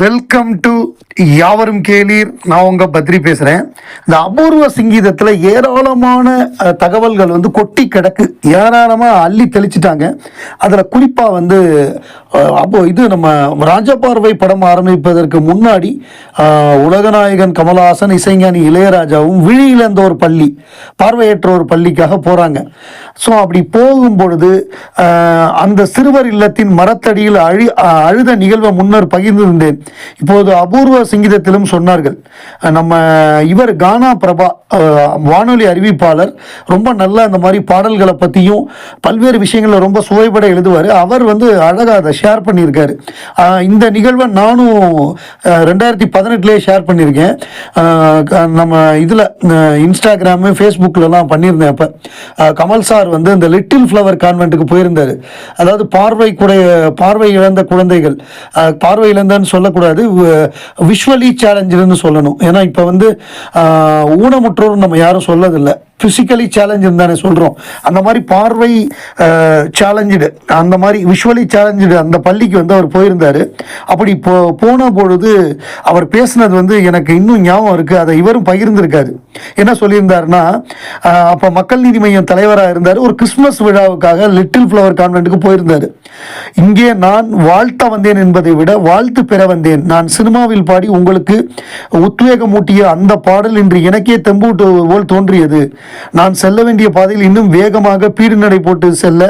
Welcome to யாவரும் கேளீர். நான் உங்க பத்ரி பேசுறேன். இந்த அபூர்வ சங்கீதத்துல ஏராளமான தகவல்கள் வந்து கொட்டி கிடக்கு. ஏராளமா அள்ளி தெளிச்சிட்டாங்க. அதுல குறிப்பா வந்து அப்போ இது நம்ம ராஜபார்வை படம் ஆரம்பிப்பதற்கு முன்னாடி உலகநாயகன் கமலஹாசன் இசைஞானி இளையராஜாவும் விழியிழந்த ஒரு பள்ளி பார்வையற்ற ஒரு பள்ளிக்காக போறாங்க. ஸோ அப்படி போகும் பொழுது அந்த சிறுவர் இல்லத்தின் மரத்தடியில் அழி அழுத நிகழ்வை முன்னர் பகிர்ந்திருந்தேன். இப்போது அபூர்வ சங்கீதத்திலும் சொன்னார்கள் நம்ம இவர் கானா பிரபா வானொலி அறிவிப்பாளர் ரொம்ப நல்ல அந்த மாதிரி பாடல்களை பற்றியும் பல்வேறு விஷயங்களில் ரொம்ப சுவைபட எழுதுவார். அவர் வந்து அழகாக அதை ஷேர் பண்ணியிருக்காரு. இந்த நிகழ்வை நானும் ரெண்டாயிரத்தி பதினெட்டுலேயே ஷேர் பண்ணியிருக்கேன். க- நம்ம இதில் இன்ஸ்டாகிராமு ஃபேஸ்புக்கிலலாம் பண்ணியிருந்தேன் அப்போ. கமல் சார் வந்து இந்த லிட்டில் ஃப்ளவர் கான்வென்ட்டுக்கு போயிருந்தார். அதாவது பார்வை குடைய பார்வை இழந்த குழந்தைகள். பார்வை இழந்தன்னு சொல்லக்கூடாது. விஷுவலி சேலஞ்சுன்னு சொல்லணும். ஏன்னா இப்போ வந்து அஹ், ஊனமுற்றோர் நம்ம யாரும் சொல்லதில்லை. ஃபிசிக்கலி சேலஞ்சுன்னு தானே சொல்கிறோம் அந்த மாதிரி பார்வை சேலஞ்சுடு அந்த மாதிரி விஷுவலி சேலஞ்சுடு அந்த பள்ளிக்கு வந்து அவர் போயிருந்தார். அப்படி போ போன பொழுது அவர் பேசுனது வந்து எனக்கு இன்னும் ஞாபகம் இருக்குது அதை இவரும் பகிர்ந்திருக்காரு. என்ன சொல்லியிருந்தாருன்னா அப்போ மக்கள் நீதி மையம் தலைவராக இருந்தார். ஒரு கிறிஸ்மஸ் விழாவுக்காக லிட்டில் ஃப்ளவர் கான்வென்ட்டுக்கு போயிருந்தார். இங்கே நான் வாழ்த்த வந்தேன் என்பதை விட வாழ்த்து பெற வந்தேன். நான் சினிமாவில் பாடி உங்களுக்கு உத்வேகமூட்டிய அந்த பாடல் இன்று எனக்கே தெம்பூட்டு போல் தோன்றியது. நான் செல்ல வேண்டிய பாதையில் இன்னும் வேகமாக பீடு நடை போட்டு செல்ல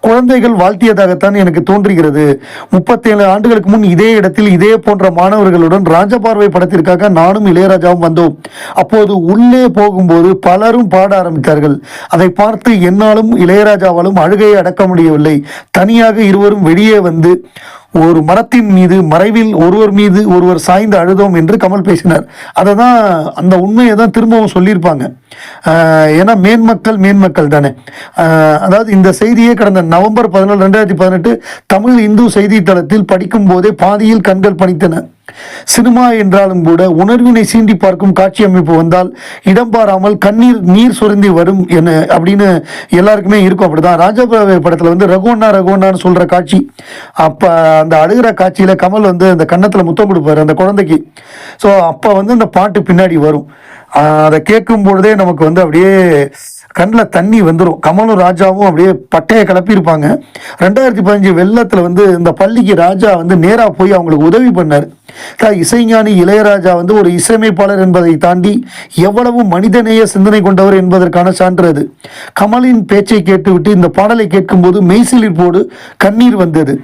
குழந்தைகள் வாழ்த்தியதாகத்தான் எனக்கு தோன்றுகிறது. முப்பத்தேழு ஆண்டுகளுக்கு முன் இதே இடத்தில் இதே போன்ற மாணவர்களுடன் ராஜபார்வை படத்திற்காக நானும் இளையராஜாவும் வந்தோம். அப்போது உள்ளே போகும்போது பலரும் பாட ஆரம்பித்தார்கள். அதை பார்த்து என்னாலும் இளையராஜாவாலும் அழுகையை அடக்க முடியவில்லை. தனியாக இருவரும் வெளியே வந்து ஒரு மரத்தின் மீது மறைவில் ஒருவர் மீது ஒருவர் சாய்ந்து அழுதோம் என்று கமல் பேசினார். அதை தான் அந்த உண்மையை தான் திரும்பவும் சொல்லியிருப்பாங்க. ஏன்னா மேன்மக்கள் மேன்மக்கள் தானே. அதாவது இந்த செய்தியே கடந்த நவம்பர் பதினாலு ரெண்டாயிரத்தி பதினெட்டு தமிழ் இந்து செய்தித்தளத்தில் படிக்கும் போதே பாதியில் கண்கள் பணித்தன சினிமா என்றாலும் கூட உணர்வினை சீண்டி பார்க்கும் காட்சி அமைப்பு வந்தால் இடம் பாராமல் கண்ணீர் நீர் சுரந்தி வரும் என அப்படின்னு எல்லாருக்குமே இருக்கும். அப்படிதான். ராஜபாவை படத்தில் வந்து ரகுவண்ணா ரகுவண்ணான்னு சொல்கிற காட்சி. அப்போ அந்த அழுகிற காட்சியில் கமல் வந்து அந்த கன்னத்தில் முத்தம் கொடுப்பாரு அந்த குழந்தைக்கு. ஸோ அப்போ வந்து அந்த பாட்டு பின்னாடி வரும். அதை கேட்கும் பொழுதே நமக்கு வந்து அப்படியே கண்ணில் தண்ணி வந்துடும் கமலும் ராஜாவும் அப்படியே பட்டையை கிளப்பியிருப்பாங்க. ரெண்டாயிரத்தி பதினஞ்சு வெள்ளத்தில் வந்து இந்த பள்ளிக்கு ராஜா வந்து நேராக போய் அவங்களுக்கு உதவி பண்ணார். இசைஞானி இளையராஜா வந்து ஒரு இசையமைப்பாளர் என்பதை தாண்டி எவ்வளவு மனிதநேய சிந்தனை கொண்டவர் என்பதற்கான சான்று அது. கமலின் பேச்சை கேட்டுவிட்டு இந்த பாடலை கேட்கும்போது மெய்சிலிப்போடு கண்ணீர் வந்தது.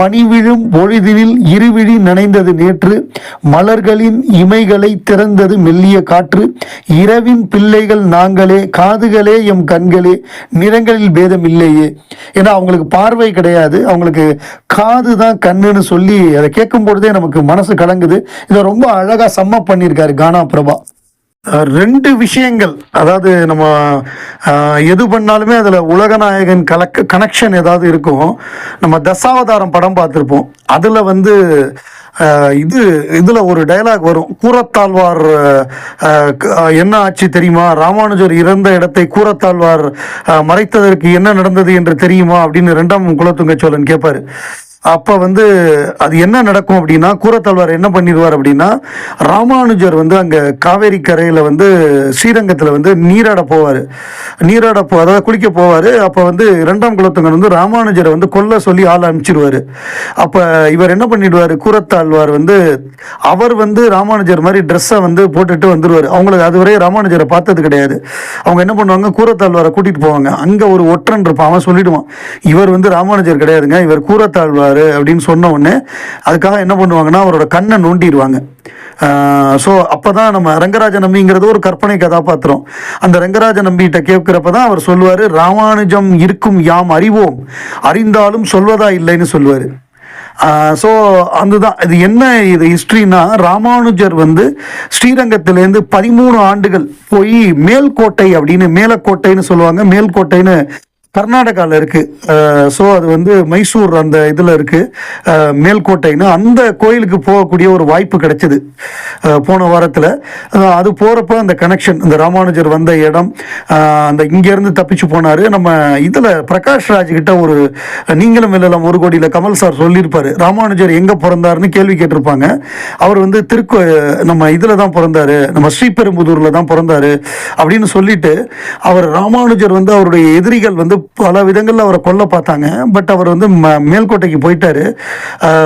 பனிவிழும் பொழுதினில் இருவிழி நனைந்தது நேற்று. மலர்களின் இமைகளை திறந்தது மெல்லிய காற்று. இரவின் பிள்ளைகள் நாங்களே காதுகளே எம் கண்களே நிறங்களில் பேதம் இல்லையே ஏன்னா அவங்களுக்கு பார்வை கிடையாது. அவங்களுக்கு காது தான் கண்ணுன்னு சொல்லி அதை கேட்கும் பொழுதே நமக்கு மனசு கலங்குது. இதை ரொம்ப அழகா சம்ம பண்ணியிருக்காரு கானா பிரபா. ரெண்டு விஷயங்கள் அதாவது நம்ம எது பண்ணாலுமே அதில் உலகநாயகன் கலக்க கனெக்ஷன் ஏதாவது இருக்கும். நம்ம தசாவதாரம் படம் பார்த்துருப்போம். அதில் வந்து இது இதில் ஒரு டயலாக் வரும். கூரத்தாழ்வார் என்ன ஆச்சு தெரியுமா? ராமானுஜர் இறந்த இடத்தை கூரத்தாழ்வார் மறைத்ததற்கு என்ன நடந்தது என்று தெரியுமா? அப்படின்னு ரெண்டாம் குலத்துங்க சோழன் கேட்பாரு அப்போ வந்து அது என்ன நடக்கும் அப்படின்னா கூரத்தாழ்வார் என்ன பண்ணிடுவார் அப்படின்னா ராமானுஜர் வந்து அங்கே காவேரி கரையில் வந்து ஸ்ரீரங்கத்தில் வந்து நீராட போவார். நீராட போ அதாவது குளிக்க போவார். அப்போ வந்து இரண்டாம் குலத்தங்கன் வந்து ராமானுஜரை வந்து கொல்ல சொல்லி ஆள் அனுப்பிச்சிடுவார் அப்போ இவர் என்ன பண்ணிடுவார்? கூரத்தாழ்வார் வந்து அவர் வந்து ராமானுஜர் மாதிரி ட்ரெஸ்ஸை வந்து போட்டுட்டு வந்துடுவார் அவங்களுக்கு அதுவரை ராமானுஜரை பார்த்தது கிடையாது. அவங்க என்ன பண்ணுவாங்க? கூரத்தாழ்வாரை கூட்டிகிட்டு போவாங்க. அங்கே ஒரு ஒற்றன் இருப்பான். அவன் சொல்லிடுவான். இவர் வந்து ராமானுஜர் கிடையாதுங்க. இவர் கூரத்தாழ்வார் அப்படின்னு சொன்ன உடனே அதுக்காக என்ன பண்ணுவாங்கன்னா அவரோட கண்ணை நோண்டிடுவாங்க. ஸோ அப்போ தான் நம்ம ரங்கராஜ நம்பிங்கிறது ஒரு கற்பனை கதாபாத்திரம். அந்த ரங்கராஜ நம்பிகிட்ட கேட்குறப்ப தான் அவர் சொல்லுவார் ராமானுஜம் இருக்கும் யாம் அறிவோம். அறிந்தாலும் சொல்வதா இல்லைன்னு சொல்லுவார். ஸோ அதுதான். இது என்ன இது ஹிஸ்ட்ரினா ராமானுஜர் வந்து ஸ்ரீரங்கத்திலேருந்து பதிமூணு ஆண்டுகள் போய் மேல்கோட்டை அப்படின்னு மேலக்கோட்டைன்னு சொல்லுவாங்க. மேல்கோட்டைன்னு கர்நாடகாவில் இருக்குது ஸோ அது வந்து மைசூர் அந்த இதில் இருக்குது மேல்கோட்டைன்னு அந்த கோயிலுக்கு போகக்கூடிய ஒரு வாய்ப்பு கிடைச்சிது. போன வாரத்தில். அது போகிறப்ப அந்த கனெக்ஷன் இந்த ராமானுஜர் வந்த இடம் அந்த இங்கேருந்து தப்பிச்சு போனார். நம்ம இதில் பிரகாஷ் ராஜ்கிட்ட ஒரு நீங்களும் இல்லலாம் ஒரு கோடியில் கமல் சார் சொல்லியிருப்பார். ராமானுஜர் எங்கே பிறந்தாருன்னு கேள்வி கேட்டிருப்பாங்க. அவர் வந்து திருக்கு நம்ம இதில் தான் பிறந்தாரு. நம்ம ஸ்ரீபெரும்புதூரில் தான் பிறந்தாரு. அப்படின்னு சொல்லிட்டு அவர் ராமானுஜர் வந்து அவருடைய எதிரிகள் வந்து பல விதங்களில் அவரை கொல்ல பார்த்தாங்க. பட் அவர் வந்து ம- மேல்கோட்டைக்கு போயிட்டாரு.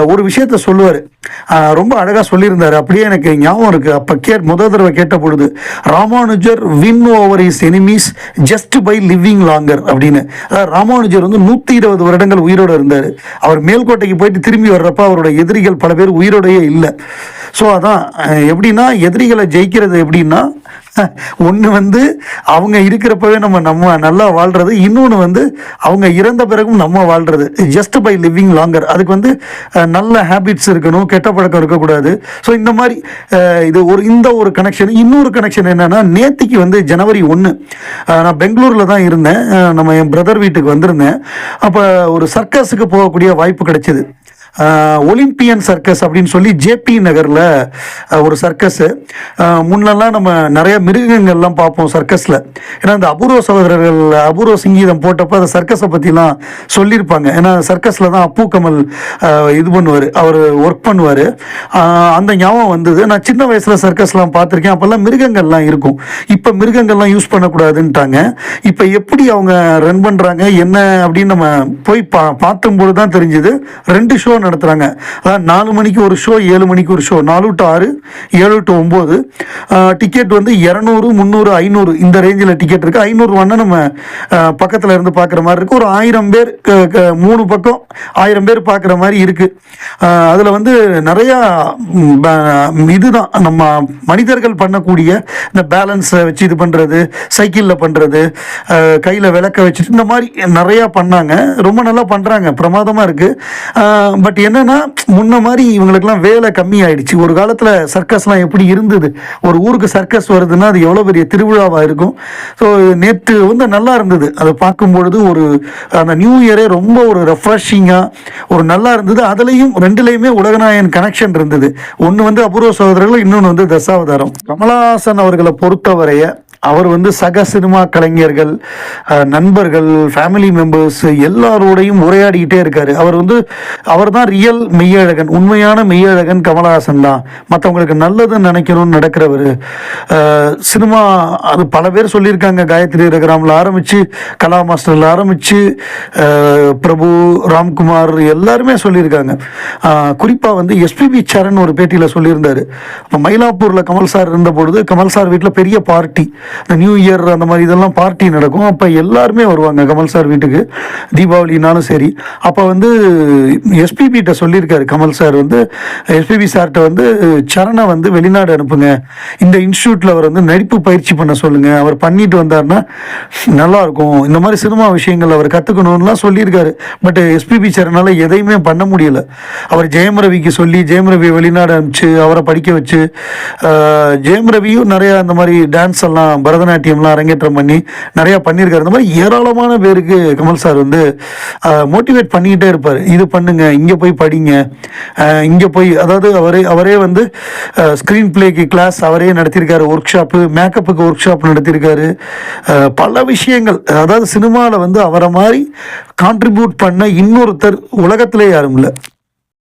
ஒரு விஷயத்த சொல்லுவார். ரொம்ப அழகாக சொல்லியிருந்தார். அப்படியே எனக்கு ஞாபகம் இருக்குது அப்போ கே முதல் தடவை கேட்ட பொழுது Ramanujar win over his enemies just by living longer அப்படின்னு. அதாவது ராமானுஜர் வந்து நூற்றி இருபது வருடங்கள் உயிரோடு இருந்தார். அவர் மேல்கோட்டைக்கு போயிட்டு திரும்பி வர்றப்ப அவரோட எதிரிகள் பல பேர் உயிரோடையே இல்லை. ஸோ அதான் எப்படின்னா எதிரிகளை ஜெயிக்கிறது எப்படின்னா ஒன்று வந்து அவங்க இருக்கிறப்பவே நம்ம நம்ம நல்லா வாழ்கிறது இன்னொன்று வந்து அவங்க இறந்த பிறகும் நம்ம வாழ்கிறது ஜஸ்ட் பை லிவிங் லாங்கர் அதுக்கு வந்து நல்ல ஹேபிட்ஸ் இருக்கணும் கெட்ட பழக்கம் இருக்கக்கூடாது. ஸோ இந்த மாதிரி இது ஒரு இந்த ஒரு கனெக்ஷன் இன்னொரு கனெக்ஷன் என்னென்னா நேத்திக்கு வந்து ஜனவரி ஒன்று நான் பெங்களூரில் தான் இருந்தேன். நம்ம என் பிரதர் வீட்டுக்கு வந்திருந்தேன். அப்போ ஒரு சர்க்கஸுக்கு போகக்கூடிய வாய்ப்பு கிடைச்சிது. ஒலிம்பியன் சர்க்கஸ் அப்படின்னு சொல்லி ஜேபி நகரில் ஒரு சர்க்கஸு. முன்னெல்லாம் நம்ம நிறைய மிருகங்கள்லாம் பார்ப்போம் சர்க்கஸில். ஏன்னா அந்த அபூர்வ சகோதரர்கள் அபூர்வ சங்கீதம் போட்டப்போ அந்த சர்க்கஸை பற்றிலாம் சொல்லியிருப்பாங்க. ஏன்னா சர்க்கஸில் தான் அப்பு கமல் இது பண்ணுவார் அவர் ஒர்க் பண்ணுவார். அந்த ஞாபகம் வந்தது. நான் சின்ன வயசில் சர்க்கஸ்லாம் பார்த்துருக்கேன். அப்போல்லாம் மிருகங்கள்லாம் இருக்கும். இப்போ மிருகங்கள்லாம் யூஸ் பண்ணக்கூடாதுன்ட்டாங்க. இப்போ எப்படி அவங்க ரன் பண்ணுறாங்க என்ன அப்படின்னு நம்ம போய் பா பார்த்தும்போது தான் தெரிஞ்சுது. ரெண்டு ஷோ நடத்துகிறாங்க அதாவது நாலு மணிக்கு ஒரு ஷோ ஏழு மணிக்கு ஒரு ஷோ நாலு டு ஆறு ஏழு டு ஒம்பது டிக்கெட் வந்து இரநூறு முந்நூறு ஐநூறு. இந்த ரேஞ்சில் டிக்கெட் இருக்குது ஐநூறுவான்னா நம்ம பக்கத்தில் இருந்து பார்க்குற மாதிரி இருக்குது ஒரு ஆயிரம் பேர் மூணு பக்கம் ஆயிரம் பேர் பார்க்குற மாதிரி இருக்குது அதில் வந்து நிறையா இதுதான். நம்ம மனிதர்கள் பண்ணக்கூடிய இந்த பேலன்ஸை வச்சு இது பண்ணுறது சைக்கிளில் பண்ணுறது கையில் விளக்க வச்சுட்டு இந்த மாதிரி நிறையா பண்ணாங்க. ரொம்ப நல்லா பண்ணுறாங்க பிரமாதமாக இருக்குது பட் என்னன்னா முன்ன மாதிரி இவங்களுக்கெல்லாம் வேலை கம்மி ஆயிடுச்சு ஒரு காலத்தில் சர்க்கஸ்லாம் எப்படி இருந்தது? ஒரு ஊருக்கு சர்க்கஸ் வருதுன்னா அது எவ்வளோ பெரிய திருவிழாவாக இருக்கும்? ஸோ நேற்று வந்து நல்லா இருந்தது. அதை பார்க்கும்பொழுது ஒரு அந்த நியூ இயரே ரொம்ப ஒரு ரெஃப்ரெஷிங்காக ஒரு நல்லா இருந்தது. அதுலேயும் ரெண்டுலேயுமே உலகநாயன் கனெக்ஷன் இருந்தது. ஒன்று வந்து அபூர்வ சகோதரர்கள் இன்னொன்று வந்து தசாவதாரம். கமலஹாசன் அவர்களை பொறுத்தவரைய அவர் வந்து சக சினிமா கலைஞர்கள் நண்பர்கள் ஃபேமிலி மெம்பர்ஸ் எல்லாரோடையும் உரையாடிக்கிட்டே இருக்காரு. அவர் வந்து அவர் தான் ரியல் மெய்யழகன் உண்மையான மெய்யழகன் கமலஹாசன் தான். மற்றவங்களுக்கு நல்லது நினைக்கணும்னு நடக்கிறவர். சினிமா அது பல பேர் சொல்லியிருக்காங்க. காயத்ரி ரகுராமில் ஆரம்பித்து கலா மாஸ்டரில் ஆரம்பித்து பிரபு ராம்குமார் எல்லாருமே சொல்லியிருக்காங்க. குறிப்பாக வந்து எஸ்பிபி சரண் ஒரு பேட்டியில் சொல்லியிருந்தார். இப்போ மயிலாப்பூரில் கமல் சார் இருந்த பொழுது கமல் சார் வீட்டில் பெரிய பார்ட்டி இந்த நியூ இயர் அந்த மாதிரி இதெல்லாம் பார்ட்டி நடக்கும். அப்போ எல்லாருமே வருவாங்க கமல் சார் வீட்டுக்கு. தீபாவளினாலும் சரி. அப்போ வந்து எஸ்பிபிகிட்ட சொல்லியிருக்காரு கமல் சார் வந்து எஸ்பிபி சார்கிட்ட வந்து சரணை வந்து வெளிநாடு அனுப்புங்க. இந்த இன்ஸ்டியூட்டில் அவர் வந்து நடிப்பு பயிற்சி பண்ண சொல்லுங்க. அவர் பண்ணிட்டு வந்தாருன்னா நல்லாயிருக்கும். இந்த மாதிரி சினிமா விஷயங்கள் அவர் கற்றுக்கணும்லாம் சொல்லியிருக்காரு. பட் எஸ்பிபி சரணால் எதையுமே பண்ண முடியல. அவர் ஜெயம் ரவிக்கு சொல்லி ஜெயம் ரவி வெளிநாடு அனுப்பிச்சு அவரை படிக்க வச்சு ஜெயம் ரவியும் நிறையா அந்த மாதிரி டான்ஸ் எல்லாம் பரதநாட்டியம்லாம் அரங்கேற்றம் பண்ணி நிறையா பண்ணியிருக்காரு. இந்த மாதிரி ஏராளமான பேருக்கு கமல் சார் வந்து மோட்டிவேட் பண்ணிக்கிட்டே இருப்பார். இது பண்ணுங்க இங்கே போய் படிங்க. இங்கே போய் அதாவது அவரே அவரே வந்து ஸ்க்ரீன் பிளேக்கு கிளாஸ் அவரே நடத்தியிருக்காரு. ஒர்க் ஷாப்பு மேக்கப்புக்கு ஒர்க் ஷாப் நடத்தியிருக்காரு பல விஷயங்கள். அதாவது சினிமாவில் வந்து அவரை மாதிரி கான்ட்ரிபியூட் பண்ண இன்னொருத்தர் உலகத்திலே யாரும் இல்லை.